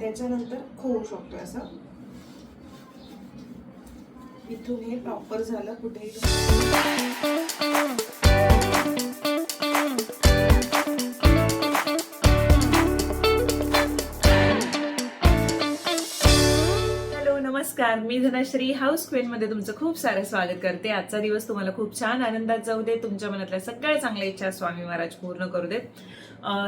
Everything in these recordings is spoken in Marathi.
त्याच्यानंतर खोवू शकतो असं. इथून हे प्रॉपर झालं कुठेही नमस्कार मी धनश्री हाऊस क्वीनमध्ये तुमचं खूप सारं स्वागत करते. आजचा दिवस तुम्हाला खूप छान आनंदात जाऊ दे तुमच्या मनातल्या सगळ्या चांगल्या इच्छा स्वामी महाराज पूर्ण करू देत.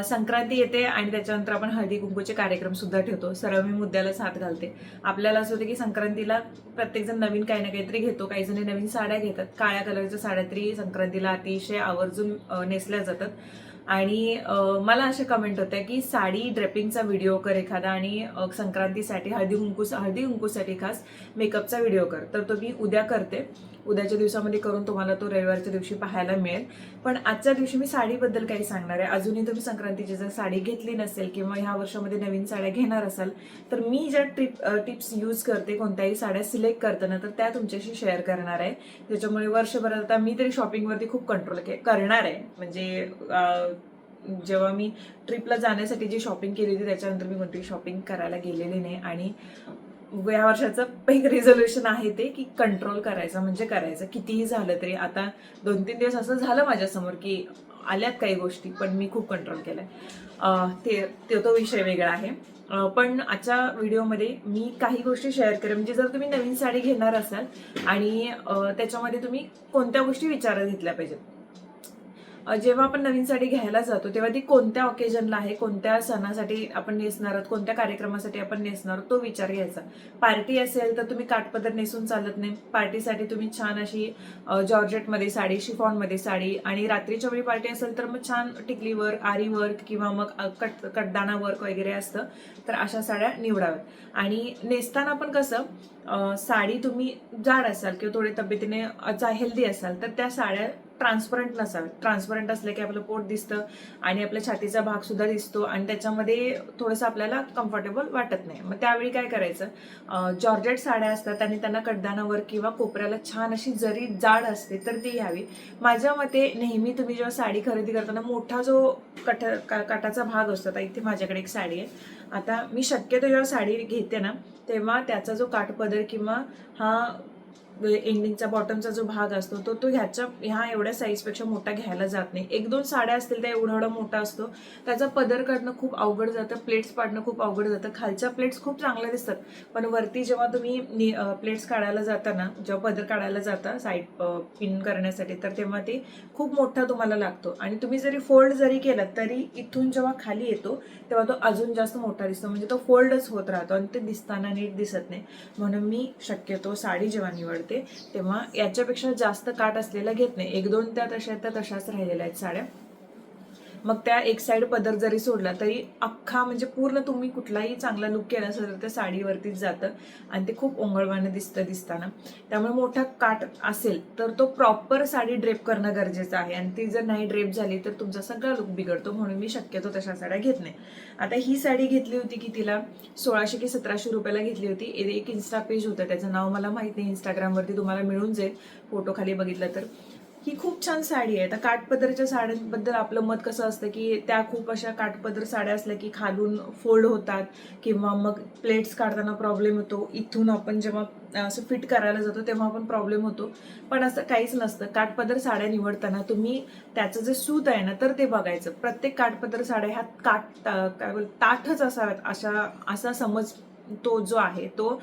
संक्रांती येते आणि त्याच्यानंतर आपण हळदी कुंकूचे कार्यक्रम सुद्धा ठेवतो. सरळ मी मुद्द्यालाच हात घालते. आपल्याला असं होतं की संक्रांतीला प्रत्येकजण नवीन काही ना काहीतरी घेतो. काही जणी नवीन साड्या घेतात. काळ्या कलरच्या साड्या तरी संक्रांतीला अतिशय आवर्जून नेसल्या जातात. आणि मला असे कमेंट होत्या की साडी ड्रेपिंगचा व्हिडिओ कर एखादा आणि संक्रांतीसाठी हळदी कुंकू हळदी कुंकूसाठी खास मेकअपचा व्हिडिओ कर. तर तो मी उद्या करते. उद्याच्या दिवसामध्ये करून तुम्हाला तो रविवारच्या दिवशी पाहायला मिळेल. पण आजच्या दिवशी मी साडीबद्दल काही सांगणार आहे. अजूनही तुम्ही संक्रांतीची जर साडी घेतली नसेल किंवा ह्या वर्षामध्ये नवीन साड्या घेणार असाल तर मी ज्या ट्रिप टिप्स यूज करते कोणत्याही साड्या सिलेक्ट करताना तर त्या तुमच्याशी शेअर करणार आहे. त्याच्यामुळे वर्षभरात आता मी तरी शॉपिंगवरती खूप कंट्रोल करणार आहे. म्हणजे जेव्हा मी ट्रिपला जाण्यासाठी जी शॉपिंग केली होती त्याच्यानंतर मी कोणतीही शॉपिंग करायला गेलेली नाही. आणि या वर्षाचं एक रिझोल्युशन आहे ते की कंट्रोल करायचं म्हणजे करायचं. कितीही झालं तरी आता दोन तीन दिवस असं झालं माझ्यासमोर की आल्यात काही गोष्टी पण मी खूप कंट्रोल केलंय. ते ते तो विषय वेगळा आहे. पण आजच्या व्हिडिओमध्ये मी काही गोष्टी शेअर करेन. म्हणजे जर तुम्ही नवीन साडी घेणार असाल आणि त्याच्यामध्ये तुम्ही कोणत्या गोष्टी विचारात घेतल्या पाहिजेत? जेव्हा आपण नवीन साडी घ्यायला जातो तेव्हा ती कोणत्या ऑकेजनला आहे कोणत्या सणासाठी आपण नेसणार आहोत कोणत्या कार्यक्रमासाठी आपण नेसणार आहोत तो विचार घ्यायचा. पार्टी असेल तर तुम्ही काठपदर नेसून चालत नाही. पार्टीसाठी तुम्ही छान अशी जॉर्जेटमध्ये साडी शिफॉनमध्ये साडी आणि रात्रीच्या वेळी पार्टी असेल तर मग छान टिकली वर्क आरी वर्क किंवा मग कट कटदाना वर्क वगैरे असतं तर अशा साड्या निवडाव्यात. आणि नेसताना पण कसं साडी तुम्ही जाड असाल किंवा थोडे तब्येतीने हेल्दी असाल तर त्या साड्या ट्रान्सपरंट नसावे. ट्रान्सपरंट असलं की आपलं पोट दिसतं आणि आपल्या छातीचा भाग सुद्धा दिसतो आणि त्याच्यामध्ये थोडंसं आपल्याला कम्फर्टेबल वाटत नाही. मग त्यावेळी काय करायचं? जॉर्जेट साड्या असतात आणि त्यांना कडदानावर किंवा कोपऱ्याला छान अशी जरी जाड असते तर ती घ्यावी. माझ्या मते नेहमी तुम्ही जेव्हा साडी खरेदी करताना मोठा जो कठ का- काठाचा भाग असतो आता इथे माझ्याकडे एक साडी आहे. आता मी शक्यतो जेव्हा साडी घेते ना तेव्हा त्याचा जो काठपदर किंवा हा एंडिंगचा बॉटमचा जो भाग असतो तो तो ह्याच्या ह्या एवढ्या साईजपेक्षा मोठा घ्यायला जात नाही. एक दोन साड्या असतील त्या एवढा एवढा मोठा असतो. त्याचा पदर काढणं खूप अवघड जातं प्लेट्स पाडणं खूप अवघड जातं. खालच्या प्लेट्स खूप चांगल्या दिसतात. पण वरती जेव्हा तुम्ही प्लेट्स काढायला जाता ना जेव्हा पदर काढायला जाता साईड पिन करण्यासाठी तर तेव्हा ते खूप मोठा तुम्हाला लागतो. आणि तुम्ही जरी फोल्ड जरी केलात तरी इथून जेव्हा खाली येतो तेव्हा तो अजून जास्त मोठा दिसतो. म्हणजे तो फोल्डच होत राहतो आणि ते दिसताना नीट दिसत नाही. म्हणून मी शक्यतो साडी जेव्हा निवडते तेव्हा याच्यापेक्षा जास्त काट असलेला घेत नाही. एक दोन त्या तशा त्या तशाच राहिलेल्या आहेत साड्या. मग त्या एक साईड पदर जरी सोडला तरी अख्खा म्हणजे पूर्ण तुम्ही कुठलाही चांगला लुक केला असेल तर त्या साडीवरतीच जातं. आणि ते खूप ओंगळवानं दिसतं दिसताना. त्यामुळे मोठा काट असेल तर तो प्रॉपर साडी ड्रेप करणं गरजेचं आहे. आणि ती जर नाही ड्रेप झाली तर तुमचा सगळा लुक बिघडतो. म्हणून मी शक्यतो तशा साड्या घेत नाही. आता ही साडी घेतली होती की तिला सोळाशे की सतराशे रुपयाला घेतली होती. ए- एक इन्स्टा पेज होतं. त्याचं नाव मला माहीत नाही. इंस्टाग्रामवरती तुम्हाला मिळून जाईल. फोटो खाली बघितलं तर. ही खूप छान साडी आहे. आता काठपदरच्या साड्यांबद्दल आपलं मत कसं असतं की त्या खूप अशा काठपदर साड्या असल्या की खालून फोल्ड होतात किंवा मग प्लेट्स काढताना प्रॉब्लेम होतो इथून आपण जेव्हा असं फिट करायला जातो तेव्हा आपण प्रॉब्लेम होतो. पण असं काहीच नसतं. काठपदर साड्या निवडताना तुम्ही त्याचं जे सूत आहे ना तर ते बघायचं. प्रत्येक काठपदर साड्या ह्या काठ काय बोल ताठच असाव्यात. अशा असा समज तो जो आहे तो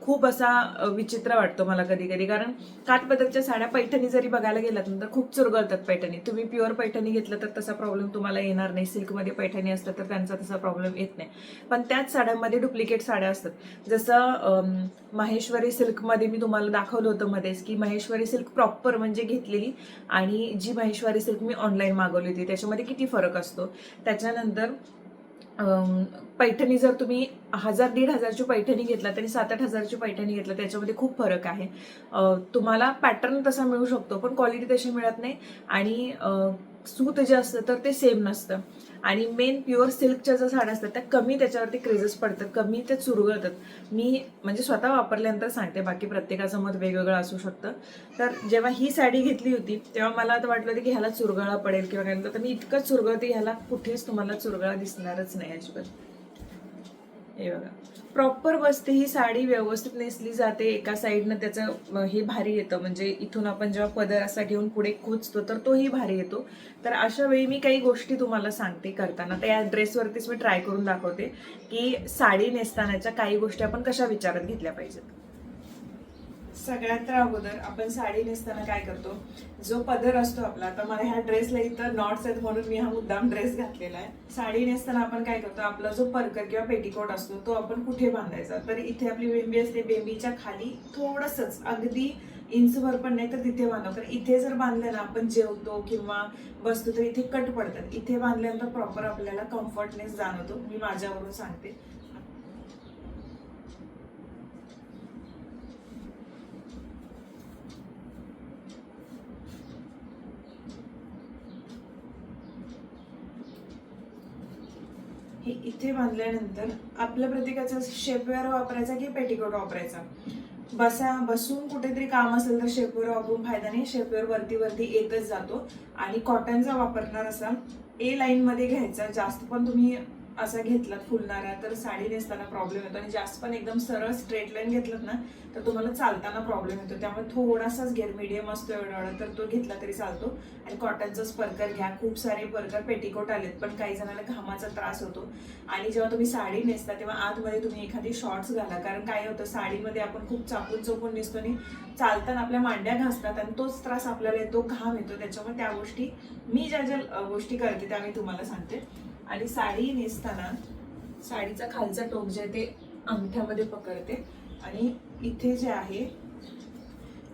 खूप असा विचित्र वाटतो मला कधी कधी कारण काठपदरच्या साड्या पैठणी जरी बघायला गेलात तर खूप चुरगळतात पैठणी. तुम्ही प्युअर पैठणी घेतलं तर तसा प्रॉब्लेम तुम्हाला येणार नाही. सिल्कमध्ये पैठणी असतात तर त्यांचा तसा प्रॉब्लेम येत नाही. पण त्याच साड्यांमध्ये डुप्लिकेट साड्या असतात. जसं महेश्वरी माहेश्वरी सिल्कमध्ये मी तुम्हाला दाखवलं होतं मध्येच की महेश्वरी सिल्क प्रॉपर म्हणजे घेतलेली आणि जी महेश्वरी सिल्क मी ऑनलाईन मागवली होती त्याच्यामध्ये किती फरक असतो? त्याच्यानंतर पैठणी जर तुम्ही हजार दीड हजारची पैठणी घेतला तरी सात आठ हजारची पैठणी घेतला त्याच्यामध्ये खूप फरक आहे. तुम्हाला पॅटर्न तसा मिळू शकतो पण क्वालिटी तशी मिळत नाही आणि सूत जे असतं तर ते सेम नसतं. आणि मेन प्युअर सिल्कच्या ज्या साड्या असतात त्या कमी त्याच्यावरती क्रेजेस पडतात कमी ते चुरगळतात मी म्हणजे स्वतः वापरल्यानंतर सांगते बाकी प्रत्येकाचं मत वेगवेगळं असू शकतं. तर जेव्हा ही साडी घेतली होती तेव्हा मला आता वाटलं होतं की ह्याला चुरगळा पडेल किंवा काय. तर मी इतकं चुरगळते ह्याला कुठेच तुम्हाला चुरगळा दिसणारच नाही अजिबात. हे बघा. प्रॉपर बसते ही साडी व्यवस्थित नेसली जाते एका साईडनं त्याचं हे भारी येतं. म्हणजे इथून आपण जेव्हा पदर असा घेऊन पुढे खोचतो तर तोही भारी येतो. तर अशा वेळी मी काही गोष्टी तुम्हाला सांगते करताना. तर या ड्रेसवरतीच मी ट्राय करून दाखवते की साडी नेसतानाच्या काही गोष्टी आपण कशा विचारात घेतल्या पाहिजेत. सगळ्यात तर अगोदर आपण साडी नेसताना काय करतो? जो पदर असतो आपला आता मला ह्या ड्रेसला इथं नॉट्स आहेत म्हणून मी हा मुद्दाम ड्रेस घातलेला आहे. साडी नेसताना आपण काय करतो? आपला जो परकर किंवा पेटीकोट असतो तो आपण कुठे बांधायचा? तर इथे आपली बेंबी असते बेंबीच्या खाली थोडंसंच अगदी इंचभर पण नाही तर तिथे बांधव कारण इथे जर बांधलं ना आपण जेवतो किंवा बसतो तर इथे कट पडतात. इथे बांधल्यानंतर प्रॉपर आपल्याला कम्फर्टनेस जाणवतो. मी माझ्यावरून सांगते हे इथे बांधल्यानंतर आपल्या प्रत्येकाचा शेपवेअर वापरायचा की पेटीकोट वापरायचा. बसा बसून कुठेतरी काम असेल तर शेपवेअर वापरून फायदा नाही. शेपवेअर वरती वरती येतच जातो. आणि कॉटनचा वापरणार असाल ए लाईनमध्ये घ्यायचा. जास्त पण तुम्ही असा घेतलात फुलणाऱ्या तर साडी नेसताना प्रॉब्लेम येतो. आणि जास्त पण एकदम सरळ स्ट्रेट लाईन घेतलात ना तर तुम्हाला चालताना प्रॉब्लेम येतो. त्यामुळे थोडासाच घेर मीडियम असतो एवढा एवढा तर तो घेतला तरी चालतो. आणि कॉटनचाच बर्गर घ्या. खूप सारे बर्गर पेटीकोट आलेत पण काही जणांना घामाचा त्रास होतो. आणि जेव्हा तुम्ही साडी नेसता तेव्हा आतमध्ये तुम्ही एखादी शॉर्ट्स घाला. कारण काय होतं साडीमध्ये आपण खूप चापून चोपून दिसतो आणि चालताना आपल्या मांड्या घासतात आणि तोच त्रास आपल्याला येतो घाम येतो. त्याच्यामुळे त्या गोष्टी मी ज्या ज्या गोष्टी करते त्या मी तुम्हाला सांगते. आणि साडी नेसताना साडीचा खालचा टोक जे आहे ते अंगठ्यामध्ये पकडते. आणि इथे जे आहे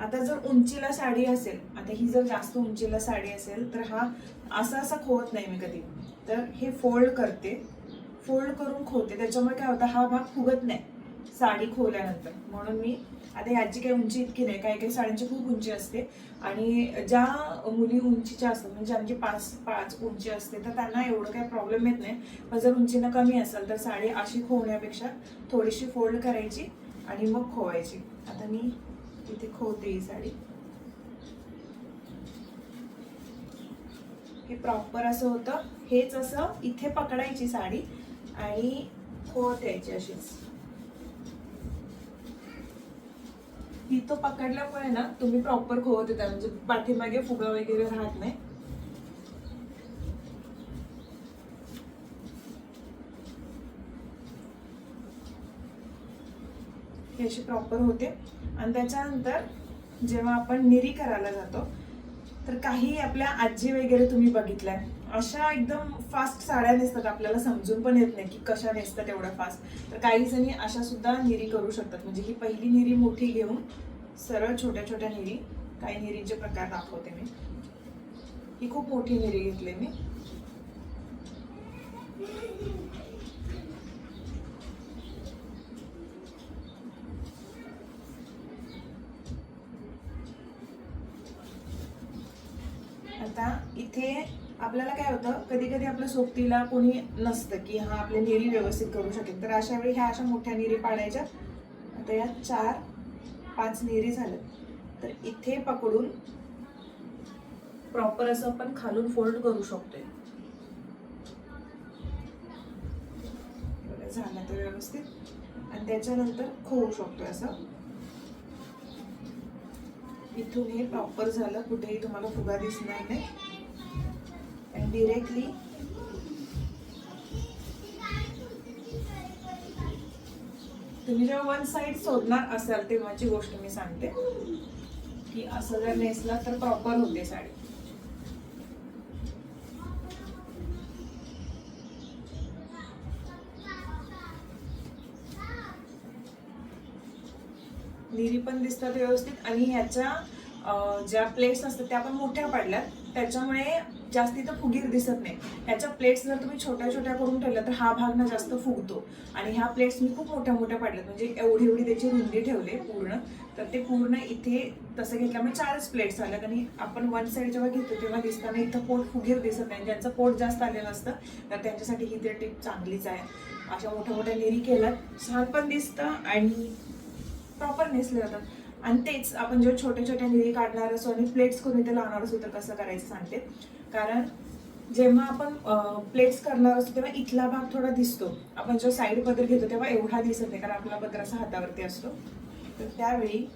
आता जर उंचीला साडी असेल आता ही जर जास्त उंचीला साडी असेल तर हा असा असा खोवत नाही मी कधी. तर हे फोल्ड करते. फोल्ड करून खोवते. त्याच्यामुळे काय होतं हा भाग फुगत नाही. साडी खोवल्यानंतर म्हणून मी आता ह्याची काही उंची इतकी नाही काही काही साड्यांची खूप उंची असते. आणि ज्या मुली उंचीच्या असतात म्हणजे ज्यांची पाच पाच उंची असते तर त्यांना एवढं काही प्रॉब्लेम येत नाही. पण जर उंचीनं कमी असेल तर साडी अशी खोवण्यापेक्षा थोडीशी फोल्ड करायची आणि मग खोवायची. आता मी इथे खोवते ही साडी. हे प्रॉपर असं होतं. हेच असं इथे पकडायची साडी आणि खोवत यायची अशीच. इथं पकडल्यामुळे ना तुम्ही प्रॉपर खोवत येता म्हणजे पाठीमागे फुगा वगैरे राहत नाही. हे अशी प्रॉपर होते. आणि त्याच्यानंतर जेव्हा आपण निरी करायला जातो तर काही आपल्या आजी वगैरे तुम्ही बघितल्या. अशा एकदम फास्ट साड्या नेसतात आपल्याला समजून पण येत नाही की कशा नेसतात एवढ्या फास्ट तर काही जणी अशा सुद्धा निरी करू शकतात. म्हणजे ही पहिली निरी मोठी घेऊन सरळ छोट्या छोट्या निरी काही निरीचे प्रकार दाखवते मी. ही खूप मोठी निरी घेतली मी. आता इथे आपल्याला काय होतं कधी कधी आपल्या सोबतीला कोणी नसतं की हा आपल्या निरी व्यवस्थित करू शकेल. तर अशा वेळी ह्या अशा मोठ्या निरी पाडायच्या आता या चार पाच निरी झाल्यात तर इथे पकडून प्रॉपर असं आपण खालून फोल्ड करू शकतोय. बघा, झालं तर व्यवस्थित. आणि त्याच्यानंतर खोवू शकतोय असं. इथून हे प्रॉपर झालं. कुठेही तुम्हाला फुगा दिसणार नाही. डिरेक्टली तुम्ही जेव्हा वन साईड शोधणार असाल तेव्हाची गोष्ट मी सांगते. की असं जर नेसला तर प्रॉपर होते साडी. निरी पण दिसतात व्यवस्थित. आणि ह्याच्या ज्या प्लेट्स असतात त्या पण मोठ्या पडल्यात. त्याच्यामुळे जास्ती तर फुगीर दिसत नाही. ह्याच्या प्लेट्स जर तुम्ही छोट्या छोट्या करून ठेवल्या तर हा भाग ना जास्त फुगतो. आणि ह्या प्लेट्स मी खूप मोठ्या मोठ्या पाडल्यात. म्हणजे एवढी एवढी त्याची रुंदी ठेवली पूर्ण. तर ते पूर्ण इथे तसं घेतल्यामुळे चारच प्लेट्स आल्यात आणि आपण वन साईड जेव्हा घेतो तेव्हा दिसताना इथं पोट फुगीर दिसत नाही. ज्यांचं पोट जास्त आलेलं असतं तर त्यांच्यासाठी ही तर टिप चांगलीच आहे. अशा मोठ्या मोठ्या निरी केल्यात. छान पण दिसतं आणि प्रॉपर नेसले जातात. आणि तेच आपण जेव्हा छोट्या छोट्या निरी काढणार असो आणि प्लेट्स करून इथे लावणार असो तर कसं करायचं सांगते. कारण जेव्हा आपण प्लेट्स करणार असतो तेव्हा इथला भाग थोडा दिसतो. आपण जेव्हा साईड पदर घेतो तेव्हा एवढा दिसत नाही कारण आपला पदर असा हातावरती असतो. तर त्यावेळी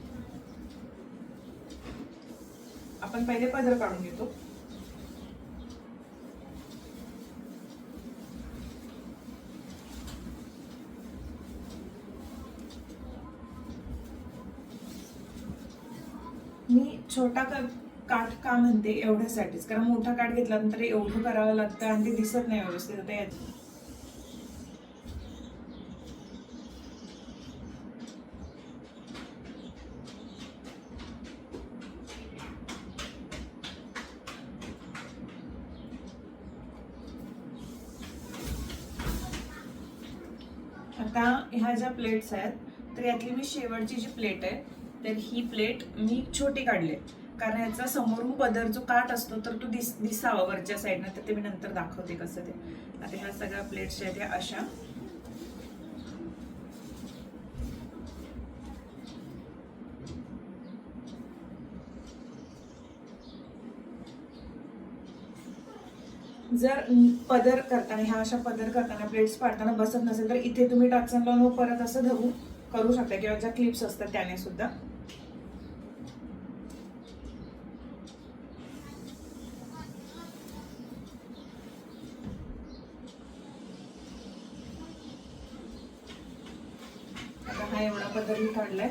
आपण पहिले पदर काढून घेतो मी छोटा क- काठ का म्हणते एवढ्यासाठीच? कारण मोठा काठ घेतल्यानंतर एवढं करावं लागतं आणि ते दिसत नाही व्यवस्थित. आता यात आता ह्या ज्या प्लेट्स आहेत तर यातली मी शेवटची जी प्लेट आहे तर ही प्लेट मी छोटी काढली. कारण याचा समोरून पदर जो काट असतो तर तो दिस दिसावा वरच्या साईडनं तर ते मी नंतर दाखवते कसं ते. आता ह्या सगळ्या प्लेट्स ज्या आहेत त्या अशा. जर पदर करताना ह्या अशा पदर करताना प्लेट्स पाडताना बसत नसेल तर इथे तुम्ही टाचन लावून परत असं धरून करू शकता. किंवा ज्या क्लिप्स असतात त्याने सुद्धा आता हा एवढा पदर मी काढलाय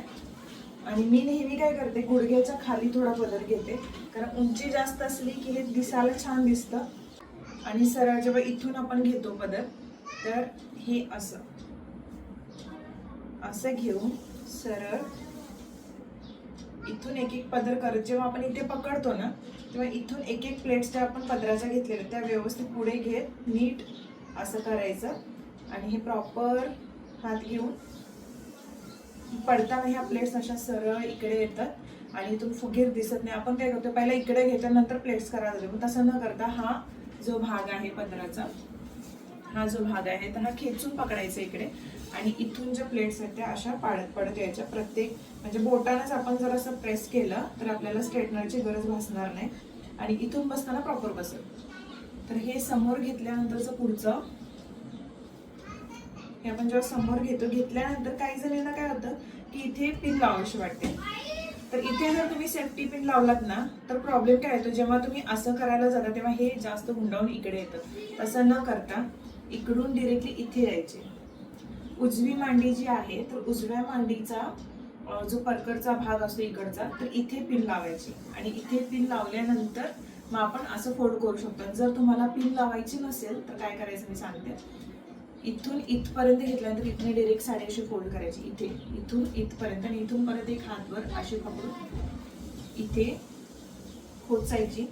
आणि मी नेहमी काय करते गुडघ्याच्या खाली थोडा पदर घेते. कारण उंची जास्त असली की हे दिसायला छान दिसतं. आणि सरळ जेव्हा इथून आपण घेतो पदर तर हे असं. असं घेऊन सरळ इथून एक एक पदर करत जेव्हा आपण इथे पकडतो ना तेव्हा इथून एक एक प्लेट्स ज्या आपण पदराच्या घेतलेल्या त्या व्यवस्थित पुढे घेत नीट असं करायचं. आणि हे प्रॉपर हात घेऊन पडताना ह्या प्लेट्स अशा सरळ इकडे येतात आणि इथून फुगीर दिसत नाही. आपण काय करतो पहिला इकडे घेतो नंतर प्लेट्स करायला जातो मग तसं न करता हा जो भाग आहे पदराचा हा जो भाग आहे तर हा खेचून पकडायचा इकडे. आणि इथून ज्या प्लेट्स आहेत त्या अशा पाडत पडत यायच्या. प्रत्येक म्हणजे बोटानंच आपण जर असं प्रेस केलं तर आपल्याला स्ट्रेटनरची गरज भासणार नाही. आणि इथून बसताना प्रॉपर बसेल. तर हे समोर घेतल्यानंतरचं पुढचं हे आपण जेव्हा समोर घेतो घेतल्यानंतर काही जणींना काय होतं की इथे पिन लावावीशी वाटते. तर इथे जर तुम्ही सेफ्टी पिन लावलात ना तर प्रॉब्लेम काय येतो? जेव्हा तुम्ही असं करायला जाता तेव्हा हे जास्त गुंडावून इकडे येतं. तसं न करता इकडून डिरेक्टली इथे यायचे. उजवी मांडी जी आहे तर उजव्या मांडीचा जो परकरचा भाग असतो इकडचा तर इथे पिन लावायची. आणि इथे पिन लावल्यानंतर मग आपण असं फोल्ड करू शकतो. जर तुम्हाला पिन लावायची नसेल तर काय करायचं मी सांगते. इथून इथपर्यंत घेतल्यानंतर इथून डिरेक्ट साडी अशी फोल्ड करायची. इथे इथून इथपर्यंत आणि इथून परत एक हातवर अशी पकडून इथे खोचायची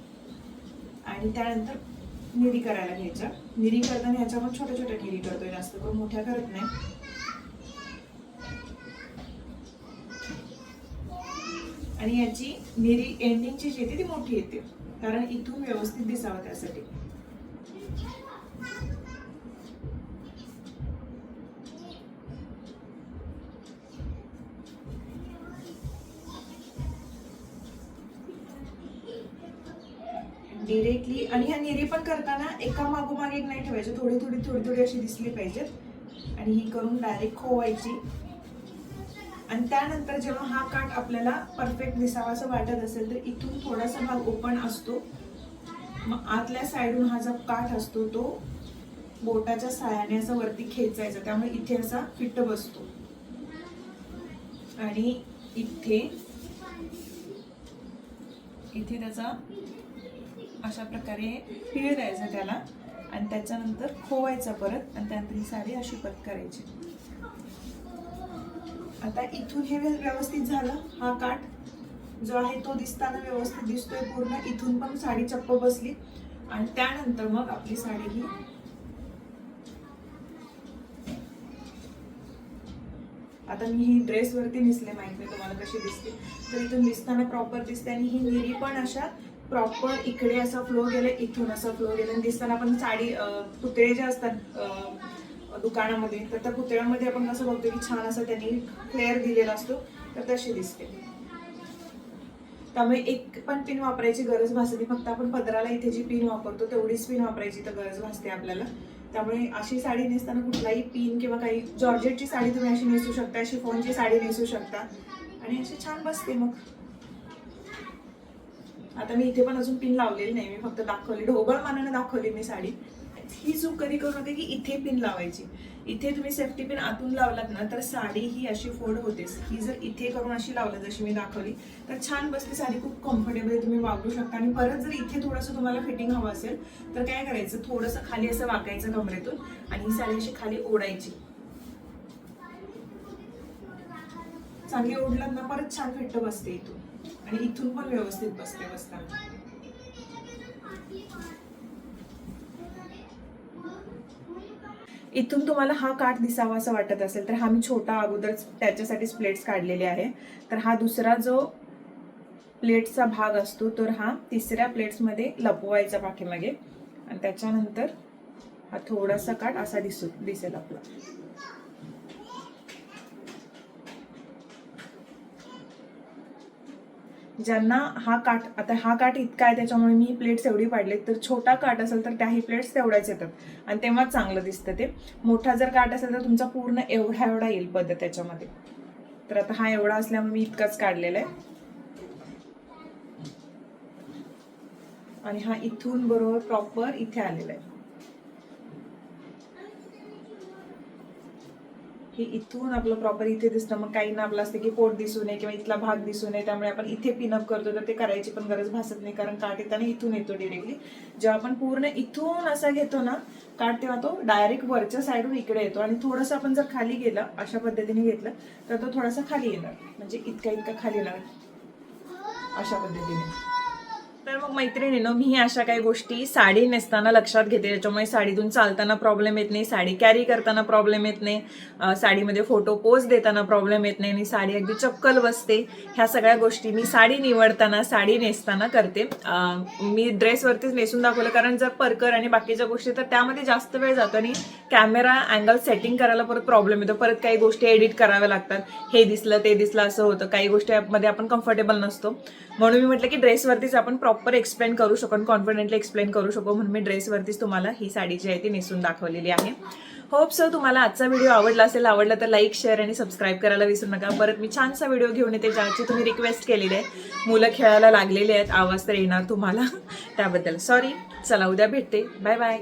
आणि त्यानंतर निरी करायला घ्यायच्या निरी करताना ह्याच्या पण छोट्या छोट्या निरी करतोय. जास्त करून मोठ्या करत नाही. आणि याची निरी एंडिंगची जी येते ती मोठी येते. कारण इथून व्यवस्थित दिसावं त्यासाठी. आणि ह्या निरी पण करताना एका मागोमाग एक नाही ठेवायचे. थोडी थोडी थोडी थोडी अशी दिसली पाहिजेत. आणि ही करून डायरेक्ट खोवायची. आणि त्यानंतर जेव्हा हा काठ आपल्याला परफेक्ट दिसावा असं वाटत असेल तर इथून थोडासा भाग ओपन असतो. मग आतल्या साईडून हा जो काठ असतो तो बोटाच्या साह्याने असं वरती खेचायचा. त्यामुळे इथे असा फिट्ट बसतो. आणि इथे इथे त्याचा अशा प्रकारे पीळ द्यायचं त्याला आणि त्याच्यानंतर खोवायचा परत आणि त्यानंतर ही साडी अशी परत करायची. आता इथून हे व्यवस्थित झालं हा काठ जो आहे तो दिसताना व्यवस्थित दिसतोय पूर्ण. इथून पण साडी चप्प बसली. आणि त्यानंतर मग आपली साडी ही आता मी ही ड्रेसवरती दिसले माहीत नाही तुम्हाला कशी दिसते. तर इथून दिसताना प्रॉपर दिसते आणि ही निरी पण अशा प्रॉपर इकडे असा फ्लो गेला इथून असा फ्लो गेला आणि दिसताना आपण साडी पुतळे जे असतात दुकानामध्ये तर त्या पुतळ्यामध्ये आपण कसं बघतो की छान असं त्यांनी फ्लेअर दिलेला असतो तर तशी दिसते. त्यामुळे एक पण पिन वापरायची गरज भासते. फक्त आपण पदराला इथे जी पिन वापरतो तेवढीच पिन वापरायची तर गरज भासते आपल्याला. त्यामुळे अशी साडी नेसताना कुठलाही पिन किंवा काही जॉर्जेटची साडी तुम्ही अशी नेसू शकता अशी फोनची साडी नेसू शकता. आणि अशी छान बसते मग. आता मी इथे पण अजून पिन लावलेली नाही मी फक्त दाखवली. ढोबळ मानानं दाखवली मी साडी. ही चूक कधी करू नका की इथे पिन लावायची. इथे तुम्ही सेफ्टी पिन आतून लावलात ना तर साडी ही अशी फोड होतेच ही जर इथे करून अशी लावलं जशी मी दाखवली तर छान बसते साडी. खूप कम्फर्टेबल तुम्ही वापरू शकता. आणि परत जर इथे थोडंसं तुम्हाला फिटिंग हवं असेल तर काय करायचं? थोडंसं खाली असं वाकायचं कमरेतून आणि ही साडी अशी खाली ओढायची. चांगली ओढलात ना परत छान फिट्ट बसते इथून. आणि इथून पण व्यवस्थित बसते बसताना इथून तुम्हाला हा काठ दिसावा असं वाटत असेल तर हा मी छोटा अगोदर त्याच्यासाठीच प्लेट्स काढलेले आहे. तर हा दुसरा जो प्लेट्सचा भाग असतो तर हा तिसऱ्या प्लेट्समध्ये लपवायचा पाठीमागे. आणि त्याच्यानंतर हा थोडासा काठ असा दिसू दिसेल आपला. ज्यांना हा काठ आता हा काठ इतका आहे त्याच्यामुळे मी प्लेट्स एवढी पाडले तर छोटा काठ असेल तर त्याही प्लेट्स तेवढ्याच येतात. आणि तेव्हाच चांगलं दिसतं ते. मोठा जर काठ असेल तर तुमचा पूर्ण एवढा एवढा येईल पद त्याच्यामध्ये. तर आता हा एवढा असल्यामुळे मी इतकाच काढलेला आहे. आणि हा इथून बरोबर प्रॉपर इथे आलेला आहे. की इथून आपलं प्रॉपर इथे दिसतं मग काही ना आपलं असतं की पोट दिसू नये किंवा इथला भाग दिसू नये त्यामुळे आपण इथे पिनअप करतो तर ते करायची पण गरज भासत नाही कारण काठ येताना इथून येतो डिरेक्टली जेव्हा आपण पूर्ण इथून असा घेतो ना काठ तेव्हा तो डायरेक्ट वरच्या साईडून इकडे येतो. आणि थोडंसं आपण जर खाली गेलं अशा पद्धतीने घेतलं तर तो थोडासा खाली येणार. म्हणजे इतका इतका खाली येणार. अशा पद्धतीने. तर मग मैत्रिणीनं मी अशा काही गोष्टी साडी नेसताना लक्षात घेते. त्याच्यामुळे साडीतून चालताना प्रॉब्लेम येत नाही साडी कॅरी करताना प्रॉब्लेम येत नाही साडीमध्ये फोटो पोज देताना प्रॉब्लेम येत नाही आणि साडी अगदी चपकल बसते. ह्या सगळ्या गोष्टी मी साडी निवडताना साडी नेसताना करते. मी ड्रेसवरतीच नेसून दाखवलं कारण जर परकर आणि बाकीच्या गोष्टी तर त्यामध्ये जास्त वेळ जातो आणि कॅमेरा अँगल सेटिंग करायला परत प्रॉब्लेम येतो. परत काही गोष्टी एडिट कराव्या लागतात. हे दिसलं ते दिसलं असं होतं. काही गोष्टीमध्ये आपण कम्फर्टेबल नसतो. म्हणून मी म्हटलं की ड्रेसवरतीच आपण प्रॉपर एक्सप्लेन करू शकू कॉन्फिडेंटली एक्सप्लेन करू शकू म्हणून मी ड्रेसवरतीच तुम्हाला ही साडी जी आहे ती नेसून दाखवलेली आहे. होप सो तुम्हाला आजचा व्हिडिओ आवडला असेल आवडला तर लाईक शेअर आणि सबस्क्राईब करायला विसरू नका. परत मी छानसा व्हिडिओ घेऊन येते ज्याची तुम्ही रिक्वेस्ट केलेली आहे. मुलं खेळायला लागलेली आहेत आवाज तर येणार तुम्हाला. त्याबद्दल. सॉरी चला उद्या भेटते. Bye bye